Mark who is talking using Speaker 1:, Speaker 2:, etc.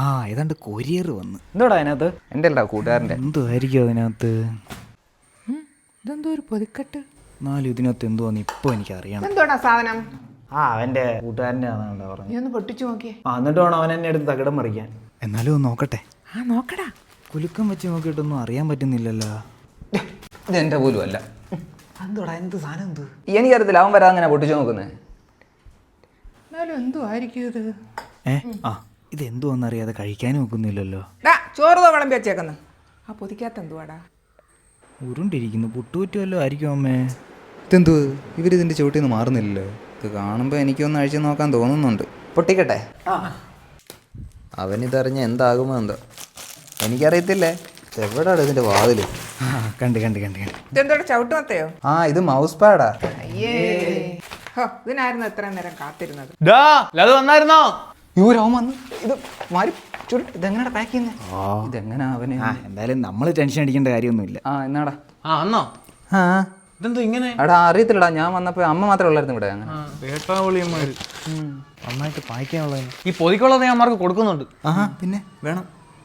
Speaker 1: ആ ഏതാണ്ട് കൊരിയർ വന്ന്.
Speaker 2: എന്തോടാ അതിനകത്ത്? എന്റെ അല്ല കൂട്ടുകാരന്റെ?
Speaker 1: എന്തുമായിരിക്കും അതിനകത്ത്?
Speaker 3: ഇതെന്തോ ഒരു പൊതുക്കെട്ട്.
Speaker 1: എന്നാലും ഇതിനകത്ത് എന്തുവാന്ന് ഇപ്പൊ എനിക്ക് അറിയാം
Speaker 3: എന്തോടാ സാധനം?
Speaker 2: ആ അവന്റെ കൂട്ടുകാരന്റെ ആണെന്നാ
Speaker 3: നീ
Speaker 2: പറഞ്ഞു
Speaker 3: ഒന്ന് പൊട്ടിച്ചു നോക്കിയേ.
Speaker 2: ആ എന്നിട്ട് വേണം അവൻ എന്നെ എടുത്ത് തകിടം മറിക്കാൻ.
Speaker 1: എന്നാലും ഒന്ന് നോക്കട്ടെ.
Speaker 3: ആ നോക്കടാ.
Speaker 1: കുലുക്കം വെച്ച് നോക്കിയിട്ടൊന്നും അറിയാൻ പറ്റുന്നില്ലല്ലോ.
Speaker 2: ഇത് എന്റെ പോലും അല്ല.
Speaker 1: എന്തോടാ എന്ത് സാധനം എന്ത്
Speaker 2: എനിക്കറിയത്തില്ല അവൻ വരാതെ അങ്ങനെ പൊട്ടിച്ചു നോക്കുന്നേ?
Speaker 3: എന്നാലും എന്തോ ആയിരിക്കും ഇത്?
Speaker 1: ഏ? ആ. ഇത് എന്തുവാന്നറിയാതെ കഴിക്കാനും ഒക്കുന്നില്ലല്ലോ.
Speaker 3: ഡാ ചോറ് വിളമ്പി വെച്ചേക്കുന്നു. ആ പൊതിക്കകത്ത് എന്തുവാടാ?
Speaker 1: ഉരുണ്ടിരിക്കുന്നു. പുട്ടുപറ്റുമല്ലോ ആയിരിക്കും അമ്മേ.
Speaker 4: ഇതെന്തു? ഇവരിതിന്റെ ചുവട്ടിൽ നിന്ന് മാറുന്നില്ലല്ലോ. ഇത് കാണുമ്പോൾ എനിക്കൊന്ന് അഴിച്ചു നോക്കാൻ തോന്നുന്നുണ്ട്.
Speaker 2: പൊട്ടിക്കട്ടെ.
Speaker 4: അവനിതറിഞ്ഞ എന്താകുമോ എന്തോ. എനിക്കറിയത്തില്ലേ? എവിടാണ് ഇതിന്റെ വാതിൽ
Speaker 1: ആ കണ്ട് കണ്ട് കണ്ട് കണ്ട്.
Speaker 3: ഇതെന്തോടെ ചവിട്ടുമത്തയോ?
Speaker 4: ആ ഇത് മൗസ് പാഡാ.
Speaker 3: അയ്യേ. ഹോ ഇതിനായിരുന്നു എത്ര നേരം കാത്തിരുന്നത്.
Speaker 2: അത് വന്നായിരുന്നോ?
Speaker 4: ഇവരവൻ വന്ന്. ഇത് മാറി ചുരുട്ട് ഇതെങ്ങനെ പാക്ക് ചെയ്യുന്നത് ഇതെങ്ങനെ അവന്?
Speaker 1: ആ എന്തായാലും നമ്മൾ ടെൻഷൻ അടിക്കേണ്ട കാര്യമൊന്നുമില്ല.
Speaker 4: ആ എന്നാടാ?
Speaker 5: ആ അന്നോ
Speaker 4: ആ.
Speaker 5: ഇതെന്തോ ഇങ്ങനെ?
Speaker 4: എടാ അറിയത്തില്ലടാ ഞാൻ വന്നപ്പോ അമ്മ മാത്രമേ ഉള്ളായിരുന്നു ഇവിടെ അങ്ങനെ.
Speaker 5: വേട്ടാവളിയന്മാര്
Speaker 1: നന്നായിട്ട് പായ്ക്കാനുള്ളത്
Speaker 5: ഈ പൊതിക്കുള്ളത് ഞാൻ മാർക്ക് കൊടുക്കുന്നുണ്ട്.
Speaker 1: ആ പിന്നെ വേണം.